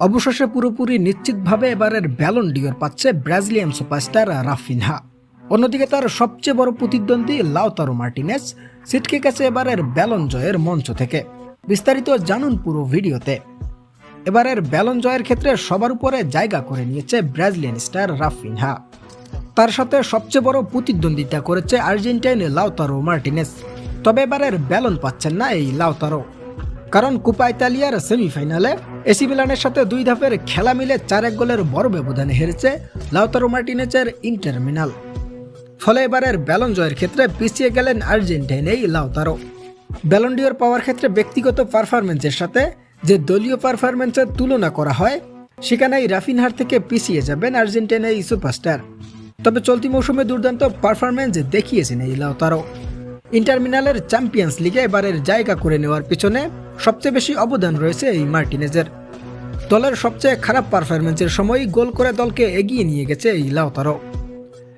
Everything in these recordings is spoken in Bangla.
অবশেষে পুরোপুরি নিশ্চিতভাবে এবারের ব্যালন ডিওর পাচ্ছে ব্রাজিলিয়ান সুপারস্টার রাফিনহা অন্যদিকে তার সবচেয়ে বড় প্রতিদ্বন্দ্বী লাউতারো মার্টিনেস সিটকে গেছে এবারের ব্যালন জয়ের মঞ্চ থেকে। বিস্তারিত জানুন পুরো ভিডিওতে। এবারের ব্যালন জয়ের ক্ষেত্রে সবার উপরে জায়গা করে নিয়েছে ব্রাজিলিয়ান স্টার রাফিনহা তার সাথে সবচেয়ে বড় প্রতিদ্বন্দ্বিতা করেছে আর্জেন্টাইন লাউতারো মার্টিনেস তবে এবারের ব্যালন পাচ্ছেন না এই লাউতারো কারণ কুপা ইতালিয়ার সেমিফাইনালে এসি মিলানের সাথে দুই ধাপের খেলা মিলে চার এক গোলের বড় ব্যবধানে হেরেছে লাউতারো মার্টিনেজের ইন্টারমিনাল ফলে এবারের ব্যালন জয়ের ক্ষেত্রে পিছিয়ে গেলেন আর্জেন্টাইন এই লাউতারো ব্যালন্ডিওর পাওয়ার ক্ষেত্রে ব্যক্তিগত পারফরমেন্সের সাথে যে দলীয় পারফরমেন্সের তুলনা করা হয়, সেখানেই রাফিনহার থেকে পিছিয়ে যাবেন আর্জেন্টিনা এই সুপারস্টার। তবে চলতি মৌসুমে দুর্দান্ত পারফরমেন্স দেখিয়েছেন এই লাউতারো। ইন্টারমিনালের চ্যাম্পিয়ন্স লিগে এবারের জায়গা করে নেওয়ার পিছনে সবচেয়ে বেশি অবদান রয়েছে এই মার্টিনেজের। দলের সবচেয়ে খারাপ পারফরমেন্সের সময়ই গোল করে দলকে এগিয়ে নিয়ে গেছে এই লাউতারো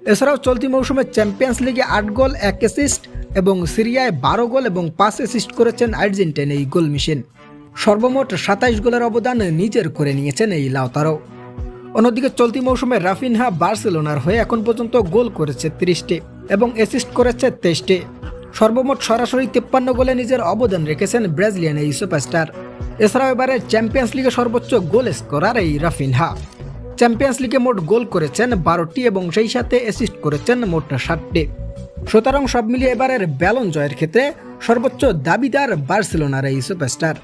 এছাড়াও চলতি মৌসুমে চ্যাম্পিয়ন্স লিগে আট গোল, এক অ্যাসিস্ট এবং সিরিয়ায় বারো গোল এবং পাঁচ অ্যাসিস্ট করেছেন আর্জেন্টাইন এই গোল মিশন। সর্বমোট সাতাইশ গোলের অবদান নিজের করে নিয়েছেন এই লাউতারো অন্যদিকে চলতি মৌসুমে রাফিনহা বার্সেলোনার হয়ে এখন পর্যন্ত গোল করেছে তিরিশটি এবং অ্যাসিস্ট করেছে তেইশটি। সর্বমোট সরাসরি তিপ্পান্ন গোলে নিজের অবদান রেখেছেন ব্রাজিলিয়ান এই সুপারস্টার। এছাড়াও এবারে চ্যাম্পিয়ন্স লিগে সর্বোচ্চ গোল স্কোরার এই রাফিনহা। চ্যাম্পিয়ন্স লিগে মোট গোল করেছেন বারোটি এবং সেই সাথে অ্যাসিস্ট করেছেন মোট ষাটটি। সুতরাং সব মিলিয়ে এবারের ব্যালন জয়ের ক্ষেত্রে সর্বোচ্চ দাবিদার বার্সেলোনার এই সুপারস্টার।